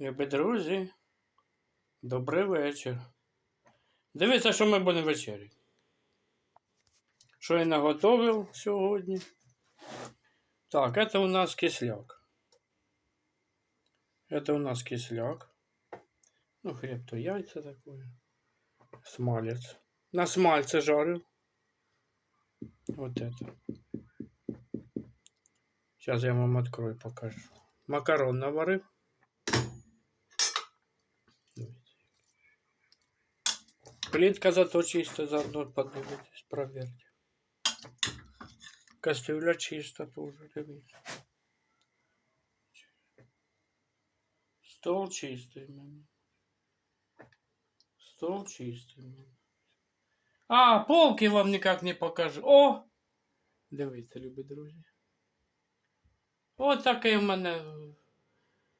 Любі друзі, добрий вечір. Дивіться, що ми будемо вечеряти. Що я наготовив сьогодні. Так, это у нас кисляк. Это у нас кисляк. Ну, хлеб то яйца такое. Смалец. На смальце жарил. Вот это. Сейчас я вам открою, покажу. Макарон наварив. Плитка зато чисто, заодно подивитесь, проверьте. Кастрюля чиста тоже, дивіться. Стол чистий мене. Стол чистий в мене. А, полки вам ніяк не покажу. О! Дивіться, любі друзі. От такий в мене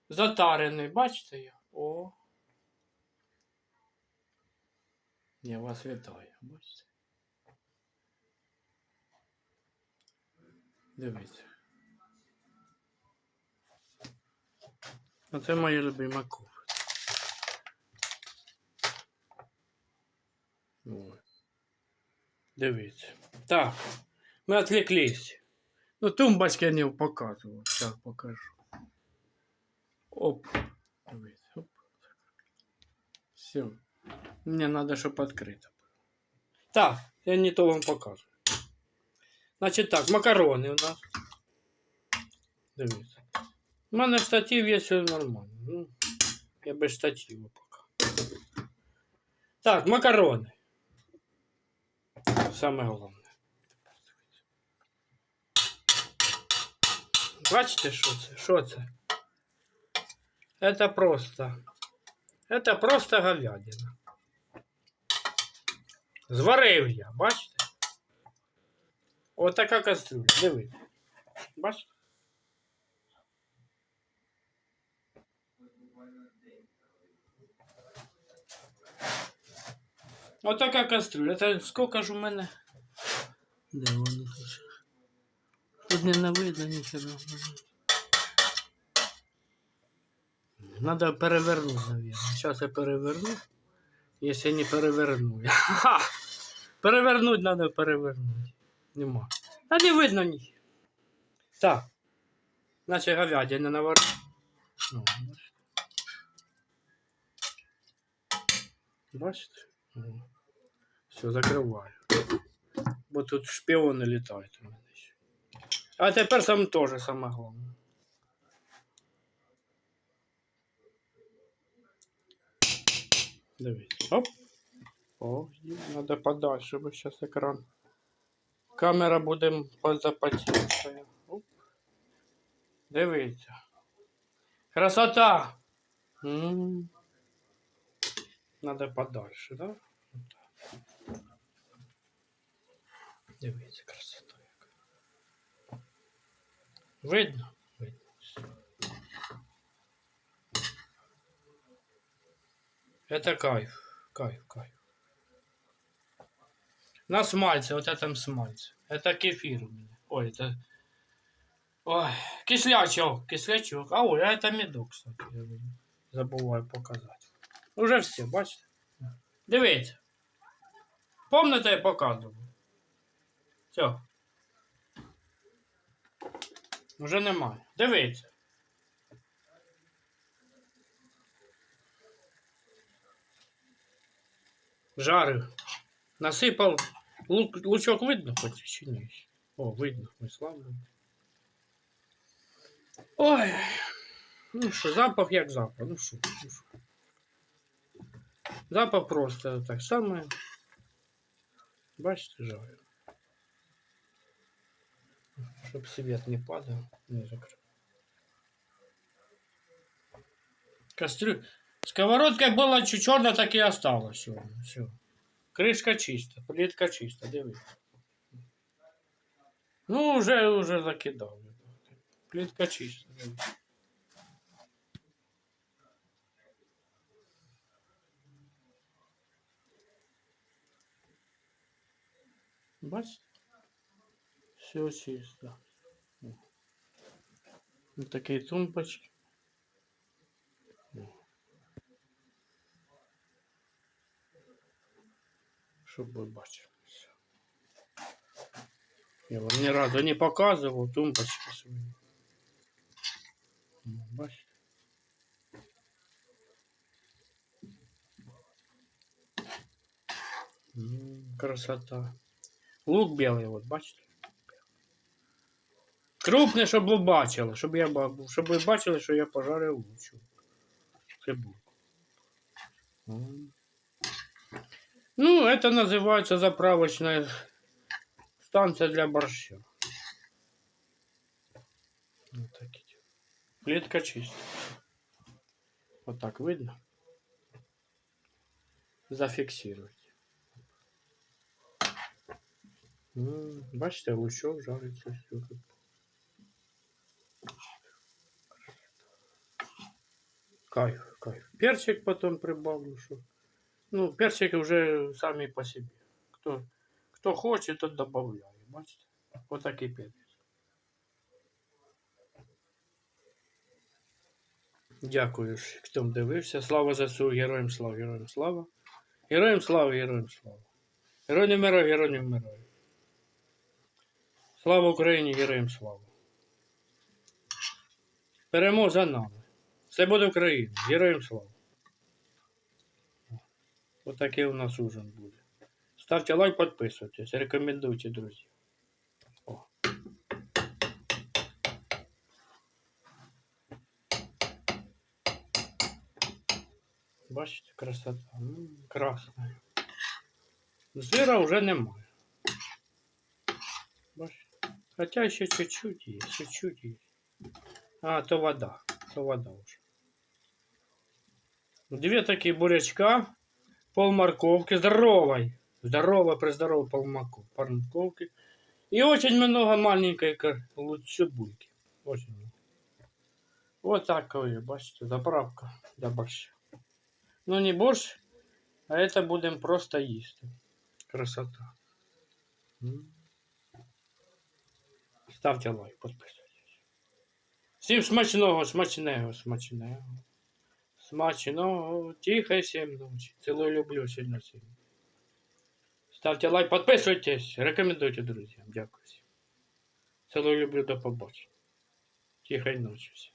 затарений, бачите я? О. Я вас вітаю, бачите? Дивіться. Оце моя любима кофе. Ой. Дивіться. Так, ми отвлеклись. Ну, тумбочки я не показував. Зараз покажу. Оп. Дивіться. Оп. Все. Мне надо, чтобы открыто было. Так, я не то вам показываю. Значить так, макарони у нас. Дивіться. У мене штатив є все нормально. Ну, я без штативу поки. Так, макарони. Саме головне. Бачите, що це? Що це? Это просто. Это просто говядина. Зварив я, бачите? Отака кастрюля, дивіться. Бачите? Отака кастрюля. Це скільки ж у мене? Де воно тут? Тут не видно ніхера. Надо перевернуть, наверное. Сейчас я переверну. Если не переверну. Ха! Перевернуть надо перевернуть. Нема. А не видно ні. Так. Наче говядина наварю. Ну, бачите. Бачите? Все, закриваю. Бо тут шпіони літають у мене. А тепер сам теж саме головне. Дивіться. Оп. О, надо подальше, бо зараз екран. Камера буде запотівшая. Оп. Дивіться. Красота! М -м -м. Надо подальше, да? Дивіться, красота яка. Видно? Видно. Это кайф. Кайф, кайф. На смальце, вот этом смальце. Это кефир у меня. Ой, это... Ой, кислячок, кислячок. А ой, а это медок, кстати. Я забываю показать. Уже все, бачите? Дивіться. Помните, я показував? Все. Уже немає. Дивіться. Жарив. Насипав. Лук, лучок видно хоч чи ні? О, видно, ми славно. Ой. Ну що, запах як запах. Ну що, ну що. Запах просто так само. Бачите, жарю. Щоб свет не падав, не закрив. Кастрю... Сковородка була чуть чорна, так і осталась. Все. Кришка чиста, плитка чиста, дивіться. Ну, вже, вже закидав. Плитка чиста, дивіться. Бачите? Все чисто. Ось такі тумбочки. Щоб ви бачили. Я вам ні разу не показував тумбочки свої. Ну, Бачите? Красота. Лук белый, вот, бачите? Крупне, щоб ви бачили, щоб я щоб ви бачили, що я пожарив лучу. Цибульку. М. Ну, это называется заправочная станция для борща. Вот такие. Плитка чистая. Вот так видно. Зафиксировать. М, Бачите, лучок жариться все тут. Кайф, кайф. Перчик потом прибавлю, что. Ну, перчики уже сами по себе. Кто, кто хочет, тот добавляет. Бачите? Вот такий перець. Дякую, хто дивився. Слава ЗСУ, героям слава, героям слава. Героям слава, героям слава. Герой не вмирає, герой. Слава Україні, героям слава. Перемога за нами. Все буде Україна. Героям слава. Отакий у нас ужин буде. Ставте лайк, підписуйтесь, рекомендуйте, друзі. О. Бачите, красота. М, Красна. Жира вже немає. Бачите? Хотя ще чуть-чуть є, чуть-чуть є. А, то вода. То вода уже. Две такие бурячка, Пол морковки, здоровой. Здорово, прездорово пол морковки. И очень много маленькой ка- лу- Очень много. Вот такое, бачите, заправка для борща. Ну не борщ, а это будем просто есть. Красота. М. Ставте лайк, підписуйтесь. Всім смачного, смачного, смачного. Смачного, тихой всем ночи. Целую, люблю сильно всем. Ставте лайк, підписуйтесь, рекомендуйте друзям. Дякую всім. Целую, люблю, до побачення. Тихої ночі всім.